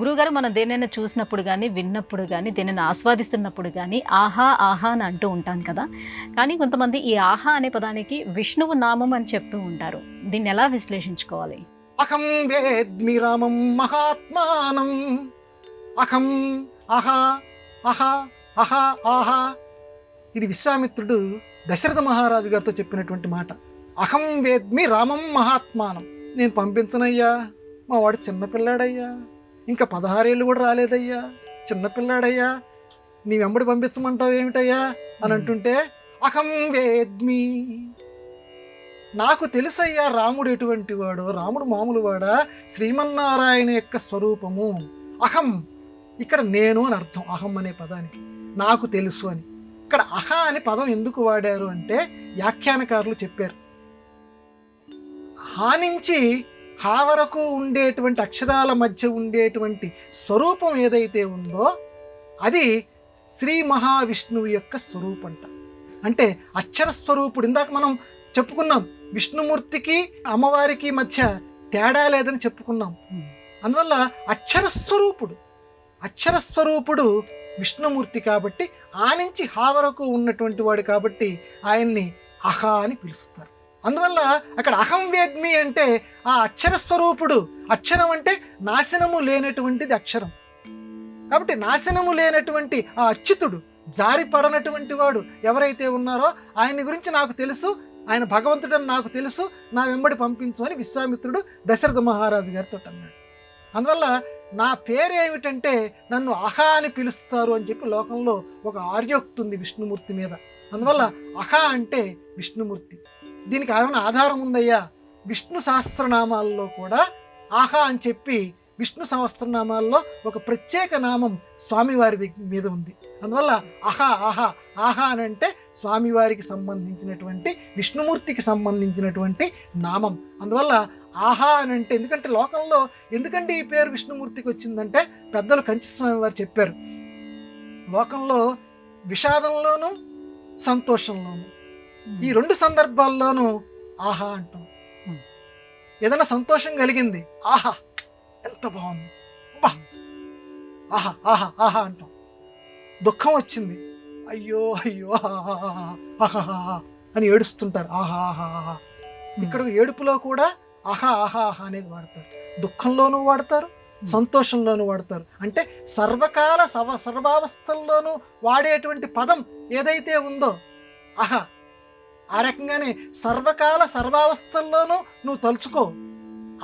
గురుగారు మనం దేనైనా చూసినప్పుడు కానీ విన్నప్పుడు కానీ దేనైనా ఆస్వాదిస్తున్నప్పుడు కానీ ఆహా ఆహా అని అంటూ ఉంటాం కదా. కానీ కొంతమంది ఈ ఆహా అనే పదానికి విష్ణువు నామం అని చెప్తూ ఉంటారు. దీన్ని ఎలా విశ్లేషించుకోవాలి? అహం వేద్మి రామం మహాత్మానం. అహం అహా అహా అహా ఆహా. ఇది విశ్వామిత్రుడు దశరథ మహారాజు గారితో చెప్పినటువంటి మాట. అహం వేద్మి రామం మహాత్మానం. నేను పంపించనయ్యా. మా వాడు చిన్నపిల్లాడయ్యా ఇంకా పదహారేళ్ళు కూడా రాలేదయ్యా. చిన్నపిల్లాడయ్యా నీ వెంబడి పంపించమంటావు ఏమిటయ్యా? అని అంటుంటే అహం వేద్మి. నాకు తెలుసయ్యా రాముడు ఎటువంటి వాడో రాముడు మామూలు వాడా శ్రీమన్నారాయణ యొక్క స్వరూపము. అహం ఇక్కడ నేను అని అర్థం అహం అనే పదానికి. నాకు తెలుసు అని. ఇక్కడ అహ అనే పదం ఎందుకు వాడారు అంటే వ్యాఖ్యానకారులు చెప్పారు. హా నుంచి హా వరకు ఉండేటువంటి అక్షరాల మధ్య ఉండేటువంటి స్వరూపం ఏదైతే ఉందో అది శ్రీ మహావిష్ణువు యొక్క స్వరూపంట. అంటే అక్షర స్వరూపుడు ఇందాక మనం చెప్పుకున్నాం విష్ణుమూర్తికి అమ్మవారికి మధ్య తేడా లేదని చెప్పుకున్నాం. అందువల్ల అక్షర స్వరూపుడు అక్షర స్వరూపుడు విష్ణుమూర్తి కాబట్టి ఆ నుంచి హా వరకు ఉన్నటువంటి వాడు కాబట్టి ఆయన్ని అహా అని పిలుస్తారు. అందువల్ల అక్కడ అహం వేద్మి అంటే ఆ అక్షర స్వరూపుడు. అక్షరం అంటే నాశనము లేనటువంటిది అక్షరం. కాబట్టి నాశనము లేనటువంటి ఆ అచ్యుతుడు జారిపడనటువంటి వాడు ఎవరైతే ఉన్నారో ఆయన గురించి నాకు తెలుసు ఆయన భగవంతుడని నాకు తెలుసు నా వెంబడి పంపించు అని విశ్వామిత్రుడు దశరథ మహారాజు గారితో అన్నాడు. అందువల్ల నా పేరేమిటంటే నన్ను అహా అని పిలుస్తారు అని చెప్పి లోకంలో ఒక ఆర్యోక్తి ఉంది విష్ణుమూర్తి మీద. అందువల్ల అహా అంటే విష్ణుమూర్తి. దీనికి ఏమైనా ఆధారం ఉందయ్యా? విష్ణు సహస్రనామాల్లో కూడా ఆహా అని చెప్పి విష్ణు సహస్రనామాల్లో ఒక ప్రత్యేక నామం స్వామివారి మీద ఉంది. అందువల్ల ఆహా ఆహా ఆహా అని అంటే స్వామివారికి సంబంధించినటువంటి విష్ణుమూర్తికి సంబంధించినటువంటి నామం. అందువల్ల ఆహా అని అంటే ఎందుకంటే లోకంలో ఎందుకంటే ఈ పేరు విష్ణుమూర్తికి వచ్చిందంటే పెద్దలు కంచి స్వామివారు చెప్పారు. లోకంలో విషాదంలోనూ సంతోషంలోనూ ఈ రెండు సందర్భాల్లోనూ ఆహా అంటాం. Hmm. ఏదైనా సంతోషం కలిగింది ఆహా ఎంత బాగుంది. బా. ఆహా ఆహా ఆహా అంటాం. దుఃఖం వచ్చింది అయ్యో అయ్యో అని ఏడుస్తుంటారు. ఆహా ఆహా ఆహా ఇక్కడ ఏడుపులో కూడా ఆహా ఆహా ఆహా అనేది వాడతారు. దుఃఖంలోనూ వాడతారు సంతోషంలోనూ వాడతారు. అంటే సర్వకాల సవ సర్వావస్థల్లోనూ వాడేటువంటి పదం ఏదైతే ఉందో ఆహా ఆ రకంగానే సర్వకాల సర్వావస్థల్లోనూ నువ్వు తలుచుకో.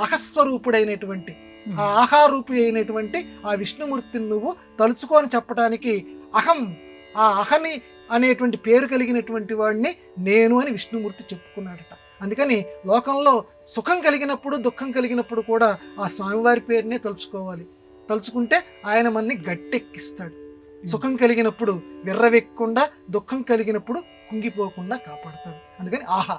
అహస్వరూపుడైనటువంటి ఆ ఆహారూపి అయినటువంటి ఆ విష్ణుమూర్తిని నువ్వు తలుచుకో అని చెప్పడానికి అహం ఆ అహని అనేటువంటి పేరు కలిగినటువంటి వాడిని నేను అని విష్ణుమూర్తి చెప్పుకున్నాడట. అందుకని లోకంలో సుఖం కలిగినప్పుడు దుఃఖం కలిగినప్పుడు కూడా ఆ స్వామివారి పేరునే తలుచుకోవాలి. తలుచుకుంటే ఆయన మనని గట్టెక్కిస్తాడు. సుఖం కలిగినప్పుడు విర్రవెక్కకుండా దుఃఖం కలిగినప్పుడు కుంగిపోకుండా కాపాడతాడు. అందుకని ఆహా